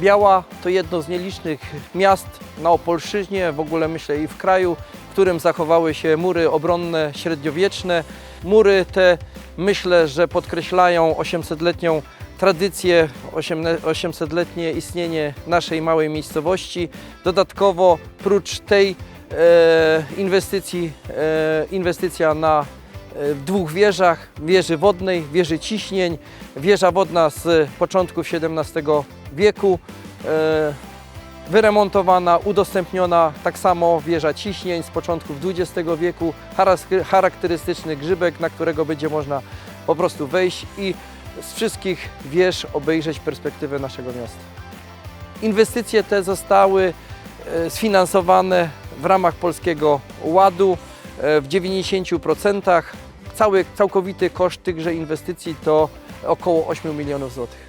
Biała to jedno z nielicznych miast na Opolszczyźnie, w ogóle myślę i w kraju, w którym zachowały się mury obronne średniowieczne. Mury te myślę, że podkreślają 800-letnią tradycję, 800-letnie istnienie naszej małej miejscowości. Dodatkowo, prócz tej e, inwestycji, e, inwestycja na w dwóch wieżach, wieży wodnej, wieży ciśnień, wieża wodna z początków XVII wieku, e, wyremontowana, udostępniona, tak samo wieża ciśnień z początków XX wieku, charakterystyczny grzybek, na którego będzie można po prostu wejść i z wszystkich wież obejrzeć perspektywę naszego miasta. Inwestycje te zostały e, sfinansowane w ramach Polskiego Ładu e, w 90%. Cały, całkowity koszt tychże inwestycji to około 8 milionów złotych.